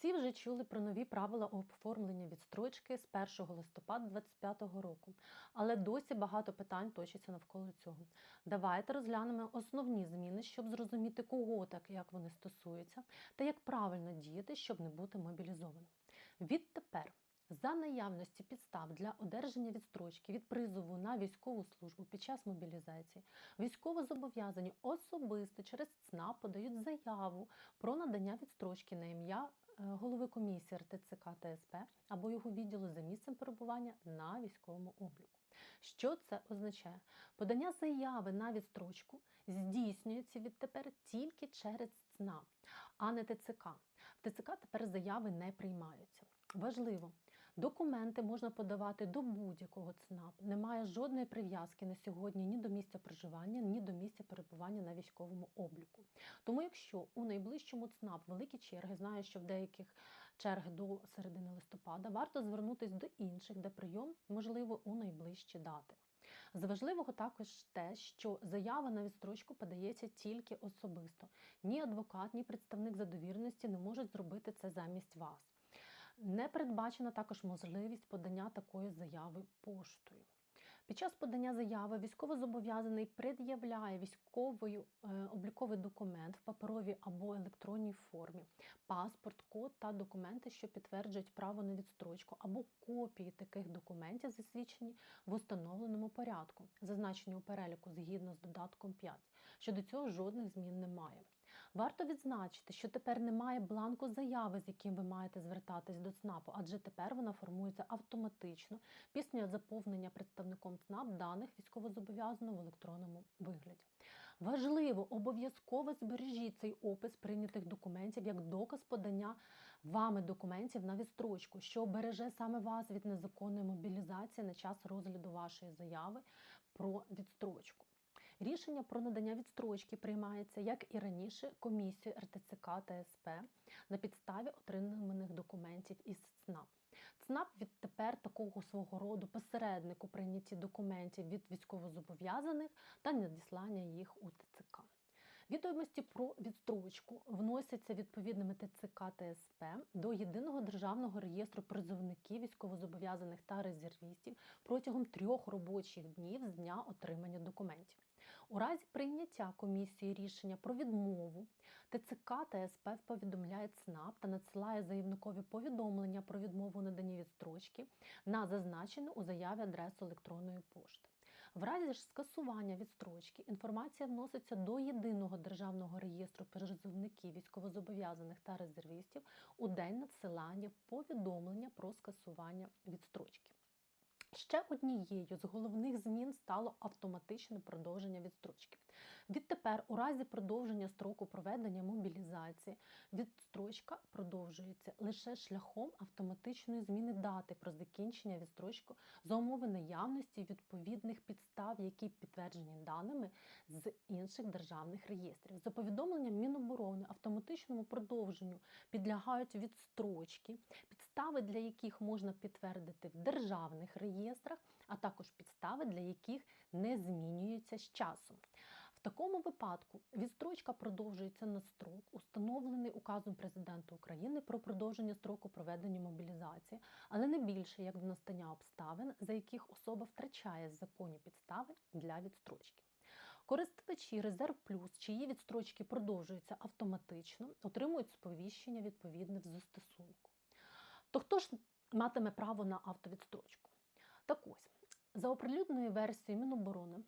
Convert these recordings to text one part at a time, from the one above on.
Всі вже чули про нові правила оформлення відстрочки з 1 листопада 2025 року, але досі багато питань точиться навколо цього. Давайте розглянемо основні зміни, щоб зрозуміти, кого так як вони стосуються, та як правильно діяти, щоб не бути мобілізованим. Відтепер. За наявності підстав для одержання відстрочки від призову на військову службу під час мобілізації, військовозобов'язані особисто через ЦНАП подають заяву про надання відстрочки на ім'я голови комісії РТЦК ТСП або його відділу за місцем перебування на військовому обліку. Що це означає? Подання заяви на відстрочку здійснюється відтепер тільки через ЦНАП, а не ТЦК. В ТЦК тепер заяви не приймаються. Важливо, документи можна подавати до будь-якого ЦНАП. Немає жодної прив'язки на сьогодні ні до місця проживання, ні до місця перебування на військовому обліку. Тому, якщо у найближчому ЦНАП великі черги, знаю, що в деяких черги до середини листопада, варто звернутися до інших, де прийом можливо у найближчі дати. З важливого також те, що заява на відстрочку подається тільки особисто. Ні адвокат, ні представник задовіреності не можуть зробити це замість вас. Не передбачена також можливість подання такої заяви поштою. Під час подання заяви військовозобов'язаний пред'являє військовий е, обліковий документ в паперовій або електронній формі, паспорт, код та документи, що підтверджують право на відстрочку, або копії таких документів, засвідчені в установленому порядку, зазначені у переліку згідно з додатком 5. Щодо цього жодних змін немає. Варто відзначити, що тепер немає бланку заяви, з яким ви маєте звертатись до ЦНАПу, адже тепер вона формується автоматично після заповнення представником ЦНАП даних військовозобов'язаного в електронному вигляді. Важливо, обов'язково збережіть цей опис прийнятих документів як доказ подання вами документів на відстрочку, що обереже саме вас від незаконної мобілізації на час розгляду вашої заяви про відстрочку. Рішення про надання відстрочки приймається, як і раніше, комісією РТЦК та СП на підставі отриманих документів із ЦНАП. ЦНАП відтепер такого свого роду посередник у прийнятті документів від військовозобов'язаних та надіслання їх у ТЦК. Відомості про відстрочку вносяться відповідними ТЦК та СП до єдиного державного реєстру призовників військовозобов'язаних та резервістів протягом трьох робочих днів з дня отримання документів. У разі прийняття комісії рішення про відмову ТЦК та СП повідомляє ЦНАП та надсилає заявникові повідомлення про відмову наданні відстрочки на зазначену у заяві адресу електронної пошти. В разі ж скасування відстрочки інформація вноситься до єдиного державного реєстру призовників військовозобов'язаних та резервістів у день надсилання повідомлення про скасування відстрочки. Ще однією з головних змін стало автоматичне продовження відстрочки. Відтепер, у разі продовження строку проведення мобілізації, відстрочка продовжується лише шляхом автоматичної зміни дати про закінчення відстрочки за умови наявності відповідних підстав, які підтверджені даними з інших державних реєстрів. За повідомленням Міноборони автоматичному продовженню підлягають відстрочки, підстави для яких можна підтвердити в державних реєстрах, а також підстави, для яких не змінюються з часом. В такому випадку відстрочка продовжується на строк, установлений указом президента України про продовження строку проведення мобілізації, але не більше як до настання обставин, за яких особа втрачає законні підстави для відстрочки. Користувачі Резерв Плюс, чиї відстрочки продовжуються автоматично, отримують сповіщення відповідне в застосунку. То хто ж матиме право на автовідстрочку? Так ось, за оприлюдненою версією Міноборони,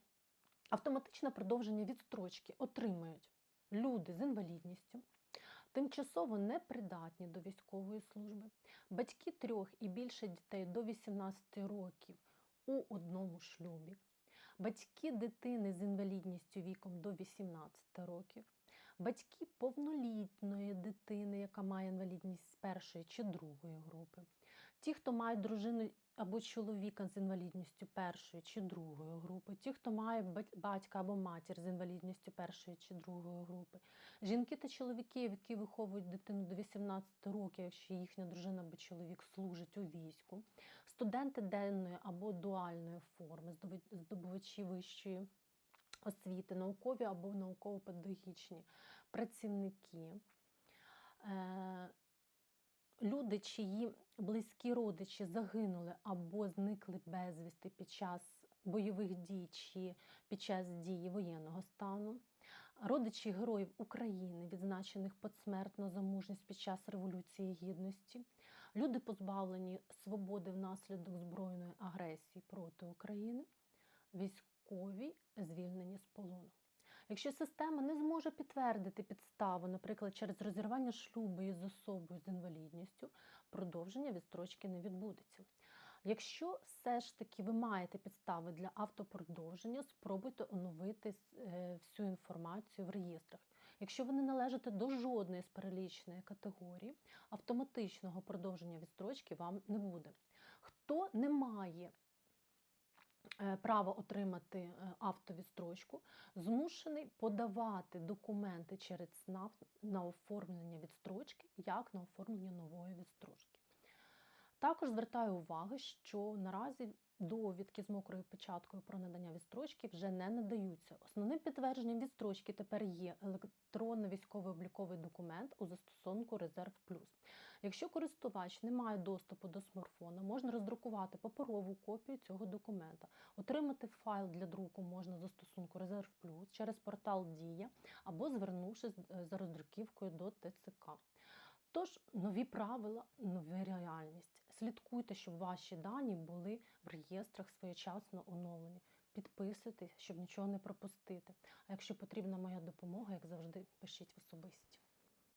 автоматичне продовження відстрочки отримують люди з інвалідністю, тимчасово непридатні до військової служби, батьки трьох і більше дітей до 18 років у одному шлюбі, батьки дитини з інвалідністю віком до 18 років, батьки повнолітньої дитини, яка має інвалідність з першої чи другої групи, ті, хто мають дружину або чоловіка з інвалідністю першої чи другої групи, ті, хто має батька або матір з інвалідністю першої чи другої групи, жінки та чоловіки, які виховують дитину до 18 років, якщо їхня дружина або чоловік служить у війську, студенти денної або дуальної форми, здобувачі вищої освіти, наукові або науково-педагогічні працівники. Люди, чиї близькі родичі загинули або зникли безвісти під час бойових дій чи під час дії воєнного стану, родичі героїв України, відзначених посмертно за мужність під час Революції Гідності, люди, позбавлені свободи внаслідок збройної агресії проти України, військові, звільнені з полону. Якщо система не зможе підтвердити підставу, наприклад, через розірвання шлюбу із особою з інвалідністю, продовження відстрочки не відбудеться. Якщо все ж таки ви маєте підстави для автопродовження, спробуйте оновити е, всю інформацію в реєстрах. Якщо ви не належите до жодної з переліченої категорії, автоматичного продовження відстрочки вам не буде. Хто не має е, права отримати е, автовідстрочку, змушений подавати документи через СНАП на оформлення відстрочки, як на оформлення нової відстрочки. Також звертаю увагу, що наразі довідки з мокрою печаткою про надання відстрочки вже не надаються. Основним підтвердженням відстрочки тепер є електронний військовий обліковий документ у застосунку Резерв Плюс. Якщо користувач не має доступу до смартфона, можна роздрукувати паперову копію цього документа. Отримати файл для друку можна в застосунку Резерв Плюс через портал Дія або звернувшись е, за роздруківкою до ТЦК. Тож нові правила, нова реальність. Слідкуйте, щоб ваші дані були в реєстрах своєчасно оновлені. Підписуйтесь, щоб нічого не пропустити. А якщо потрібна моя допомога, як завжди, пишіть в особисті.